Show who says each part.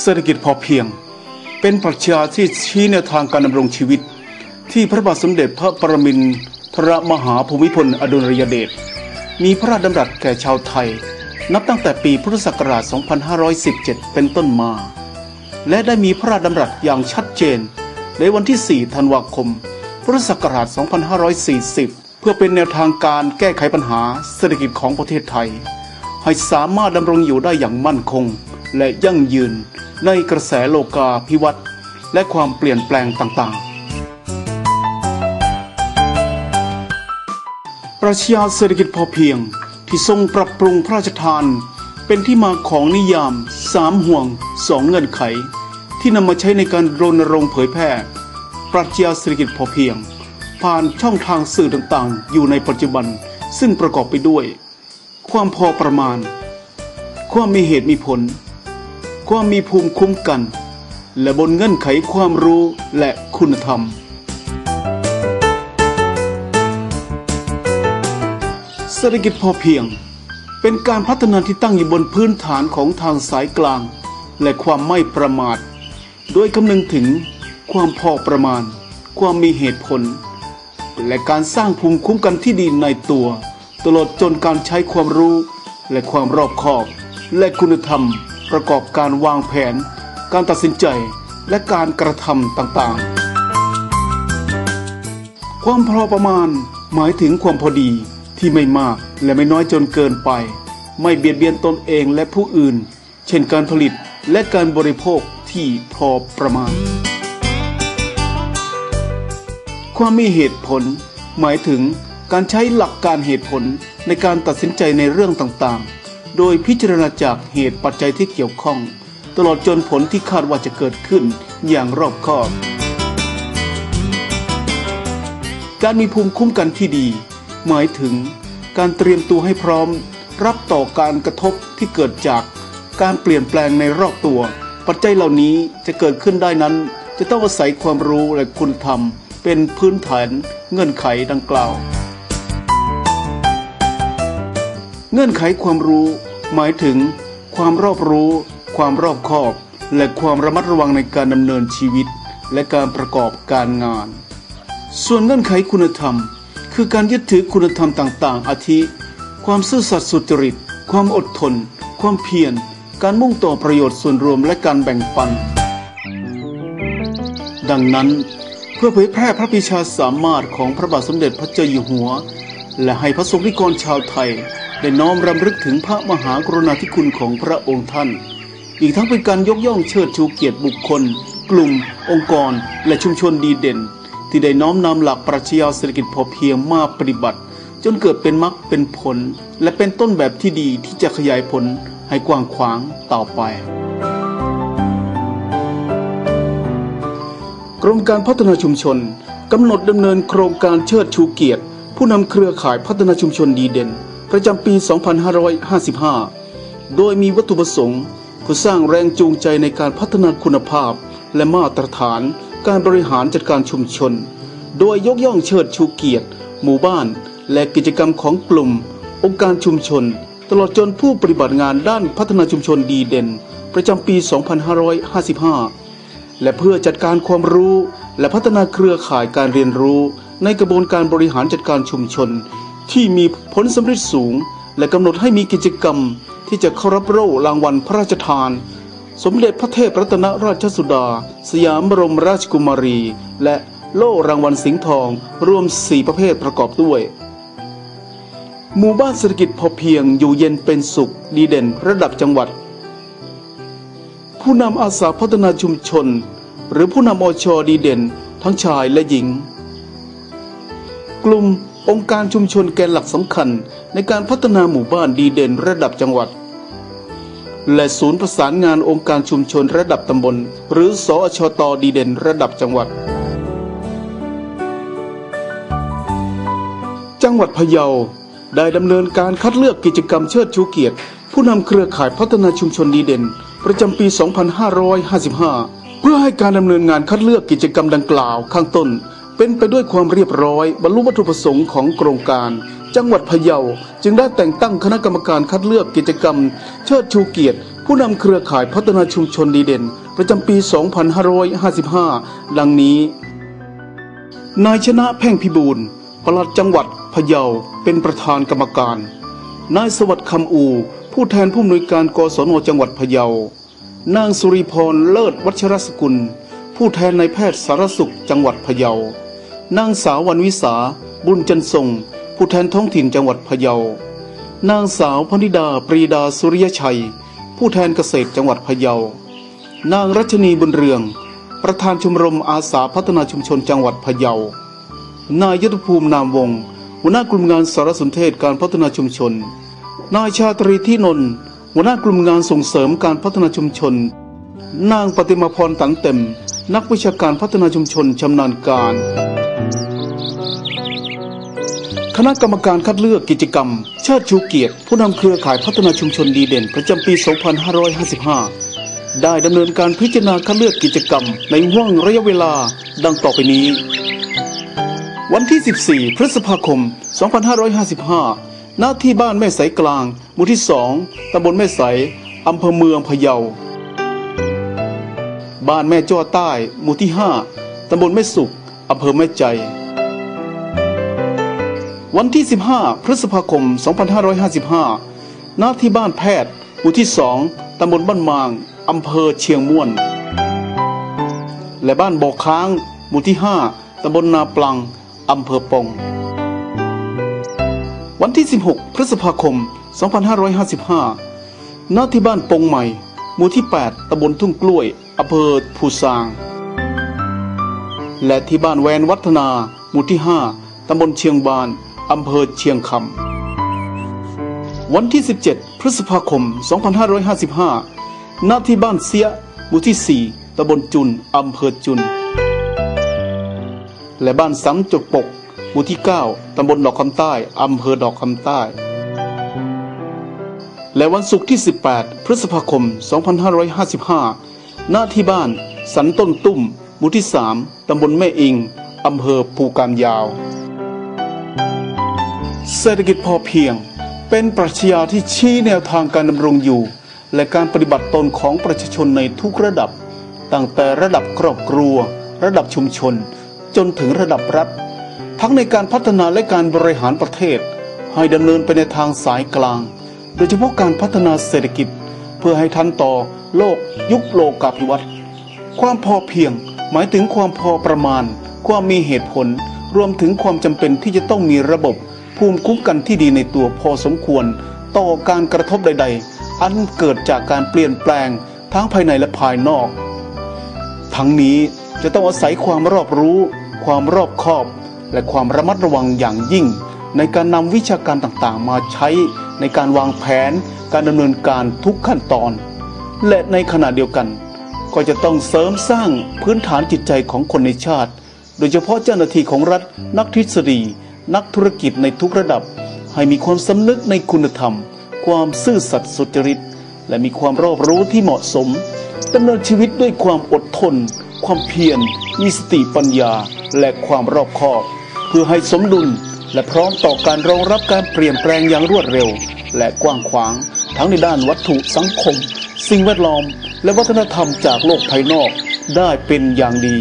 Speaker 1: เศรษฐกิจพอเพียง เป็นปรัชญาที่ชี้แนวทางการดำรงชีวิต ที่พระบาทสมเด็จพระปรมินทรมหาภูมิพลอดุลยเดชมีพระราชดำรัสแก่ชาวไทย นับตั้งแต่ปีพุทธศักราช 2517 เป็นต้นมา และได้มีพระราชดำรัสอย่างชัดเจน ในวันที่ 4 ธันวาคม พุทธศักราช 2540 เพื่อเป็นแนวทางการแก้ไขปัญหาเศรษฐกิจของประเทศไทย ให้สามารถดำรงอยู่ได้อย่างมั่นคง และยั่งยืนในกระแสโลกาภิวัตน์และความเปลี่ยนแปลงต่างๆ ปรัชญาเศรษฐกิจพอเพียงที่ทรงปรับปรุงพระราชทาน เป็นที่มาของนิยามสามห่วงสองเงื่อนไข ที่นำมาใช้ในการรณรงค์เผยแพร่ ปรัชญาเศรษฐกิจพอเพียง ผ่านช่องทางสื่อต่างๆ อยู่ในปัจจุบันซึ่งประกอบไปด้วย ความพอประมาณ ความมีเหตุมีผล ความมีภูมิคุ้มกัน และบนเงื่อนไขความรู้และคุณธรรม เศรษฐกิจพอเพียง เป็นการพัฒนาที่ตั้งอยู่บนพื้นฐานของทางสายกลาง และความไม่ประมาท โดยคำนึงถึงความพอประมาณ ความมีเหตุผล และการสร้างภูมิคุ้มกันที่ดีในตัว ตลอดจนการใช้ความรู้และความรอบคอบ และคุณธรรม ประกอบการวางแผน การตัดสินใจและการกระทำต่างๆ ความพอประมาณหมายถึงความพอดีที่ไม่มากและไม่น้อยจนเกินไป ไม่เบียดเบียนตนเองและผู้อื่น เช่นการผลิตและการบริโภคที่พอประมาณ ความมีเหตุผล หมายถึงการใช้หลักการเหตุผลในการตัดสินใจในเรื่องต่างๆ โดยพิจารณาจากเหตุปัจจัยที่เกี่ยวข้อง ตลอดจนผลที่คาดว่าจะเกิดขึ้นอย่างรอบคอบ การมีภูมิคุ้มกันที่ดี หมายถึงการเตรียมตัวให้พร้อม รับต่อการกระทบที่เกิดจากการเปลี่ยนแปลงในรอบตัว ปัจจัยเหล่านี้จะเกิดขึ้นได้นั้น จะต้องอาศัยความรู้และคุณธรรม เป็นพื้นฐานเงื่อนไขดังกล่าว เงื่อนไขความรู้หมายถึง ความรอบรู้ ความรอบคอบ และความระมัดระวังในการดำเนินชีวิต และการประกอบการงาน ส่วนเงื่อนไขคุณธรรม คือการยึดถือคุณธรรมต่าง ๆ อาทิ ความซื่อสัตย์สุจริต ความอดทน ความเพียร การมุ่งต่อประโยชน์ส่วนรวมและการแบ่งปัน ดังนั้น เพื่อเผยแพร่พระปิชาสามารถของพระบาทสมเด็จพระเจ้าอยู่หัว และให้พระสงฆ์นิกรชาวไทย ได้น้อมรำลึกถึงพระมหากรุณาธิคุณของพระองค์ท่าน อีกทั้งเป็นการยกย่องเชิดชูเกียรติบุคคล กลุ่ม องค์กร และชุมชนดีเด่น ที่ได้น้อมนำหลักปรัชญาเศรษฐกิจพอเพียงมาปฏิบัติ จนเกิดเป็นมรรคเป็นผล และเป็นต้นแบบที่ดีที่จะขยายผลให้กว้างขวางต่อไปกรมการพัฒนาชุมชนกำหนดดำเนินโครงการเชิดชูเกียรติ ผู้นำเครือข่ายพัฒนาชุมชนดีเด่น ประจำปี 2555 โดยมีวัตถุประสงค์เพื่อสร้างแรงจูงใจในการพัฒนาคุณภาพ และมาตรฐานการบริหารจัดการชุมชน โดยยกย่องเชิดชูเกียรติ หมู่บ้าน และกิจกรรมของกลุ่ม องค์การชุมชน ตลอดจนผู้ปฏิบัติงานด้านพัฒนาชุมชนดีเด่น ประจำปี 2555 และเพื่อจัดการความรู้และพัฒนาเครือข่ายการเรียนรู้ ในกระบวนการบริหารจัดการชุมชน ที่มีผลสำเร็จสูง และกำหนดให้มีกิจกรรม ที่จะเข้ารับโล่รางวัลพระราชทาน สมเด็จพระเทพรัตนราชสุดา สยามบรมราชกุมารี และโล่รางวัลสิงห์ทอง รวม 4 ประเภทประกอบด้วย หมู่บ้านเศรษฐกิจพอเพียงอยู่เย็นเป็นสุข ดีเด่นระดับจังหวัด ผู้นำอาสาพัฒนาชุมชน หรือผู้นำอชดีเด่น ทั้งชายและหญิง กลุ่มองค์การชุมชนแกนหลักสำคัญในการพัฒนาหมู่บ้านดีเด่นระดับจังหวัด และศูนย์ประสานงานองค์การชุมชนระดับตำบล หรือสอชตดีเด่นระดับจังหวัด จังหวัดพะเยาได้ดำเนินการคัดเลือกกิจกรรมเชิดชูเกียรติ ผู้นำเครือข่ายพัฒนาชุมชนดีเด่น ประจำปี 2555 เพื่อให้การดำเนินงานคัดเลือกกิจกรรมดังกล่าวข้างต้น เป็นไปด้วยความเรียบร้อย บรรลุวัตถุประสงค์ของโครงการ จังหวัดพะเยาจึงได้แต่งตั้งคณะกรรมการคัดเลือกกิจกรรม เชิดชูเกียรติ ผู้นำเครือข่ายพัฒนาชุมชนดีเด่น ประจำปี 2555 ดังนี้ นายชนะแพ่งพิบูลปลัดจังหวัดพะเยาเป็นประธานกรรมการ นายสวัสดิ์คำอู ผู้แทนผู้อำนวยการกศนจังหวัดพะเยานางสุริพรเลิศวัชรสกุล ผู้แทนนายแพทย์สารสุขจังหวัดพะเยา นางสาววันวิสา บุญจันทรง ผู้แทนท้องถิ่นจังหวัดพะเยา นางสาวพนิดาปรีดาสุริยชัย ผู้แทนเกษตรจังหวัดพะเยา นางรัชนีบุญเรือง ประธานชมรมอาสาพัฒนาชุมชนจังหวัดพะเยา นายยุทธภูมินามวงศ์หัวหน้ากลุ่มงานสารสนเทศการพัฒนาชุมชน นายชาตรีที่นนท์หัวหน้ากลุ่มงานส่งเสริมการพัฒนาชุมชน นางปฏิมาพรตันเต็ม นักวิชาการพัฒนาชุมชนชำนาญการ คณะกรรมการคัดเลือกกิจกรรม เชิดชูเกียรติ ผู้นำเครือข่ายพัฒนาชุมชนดีเด่น ประจำปี 2555 ได้ดำเนินการพิจารณาคัดเลือกกิจกรรม ในห่วงระยะเวลาดังต่อไปนี้ วันที่ 14 พฤษภาคม 2555ณที่บ้านแม่ใสกลาง หมู่ที่ 2ตำบลแม่ใสอำเภอเมืองพะเยา บ้านแม่จ้อใต้ หมู่ที่ 5ตำบลแม่สุขอำเภอแม่ใจ วันที่ 15 พฤษภาคม 2555ณที่บ้านแพทย์หมู่ที่ 2 ตำบลบ้านมาง อำเภอเชียงม่วน และบ้านบ่อค้างหมู่ที่ 5 ตำบลนาปลัง อำเภอปง วันที่ 16 พฤษภาคม 2555ณที่บ้านปงใหม่ หมู่ที่ 8 ตำบลทุ่งกล้วย อำเภอภูซาง และที่บ้านแวนวัฒนา หมู่ที่ 5ตำบลเชียงบาน อำเภอเชียงคำ วันที่ 17 พฤษภาคม 2555 ณ ที่บ้านเสียหมู่ที่ 4ตำบลจุน อำเภอจุน และบ้านซ้ำจกปกหมู่ที่ 9ตำบลดอกคำใต้ อำเภอดอกคำใต้ และวันศุกร์ที่ 18 พฤษภาคม 2555 ณ ที่บ้าน สันต้นตุ้มหมู่ที่ 3ตำบลแม่อิง อำเภอภูกามยาว เศรษฐกิจพอเพียง เป็นปรัชญาที่ชี้แนวทางการดำรงอยู่ และการปฏิบัติตนของประชาชนในทุกระดับ ตั้งแต่ระดับครอบครัว ระดับชุมชน จนถึงระดับรัฐ ทั้งในการพัฒนาและการบริหารประเทศ ให้ดำเนินไปในทางสายกลาง โดยเฉพาะการพัฒนาเศรษฐกิจ เพื่อให้ทันต่อโลกยุคโลกาภิวัตน์ความพอเพียงหมายถึงความพอประมาณ ความมีเหตุผล รวมถึงความจำเป็นที่จะต้องมีระบบ ภูมิคุ้มกันที่ดีในตัวพอสมควร ต่อการกระทบใด ๆ อันเกิดจากการเปลี่ยนแปลงทั้งภายในและภายนอก ทั้งนี้จะต้องอาศัยความรอบรู้ ความรอบคอบ และความระมัดระวังอย่างยิ่ง ในการนำวิชาการต่างๆ มาใช้ในการวางแผนการดำเนินการทุกขั้นตอน และในขณะเดียวกัน ก็จะต้องเสริมสร้างพื้นฐานจิตใจของคนในชาติ โดยเฉพาะเจ้าหน้าที่ของรัฐนักทฤษฎี นักธุรกิจในทุกระดับ ให้มีความสำนึกในคุณธรรม ความซื่อสัตย์สุจริต และมีความรอบรู้ที่เหมาะสมดำเนินชีวิตด้วยความอดทน ความเพียร มีสติปัญญา และความรอบคอบ เพื่อให้สมดุลและพร้อมต่อการรองรับการเปลี่ยนแปลงอย่างรวดเร็ว และกว้างขวาง ทั้งในด้านวัตถุสังคม สิ่งแวดล้อม และวัฒนธรรมจากโลกภายนอกได้เป็นอย่างดี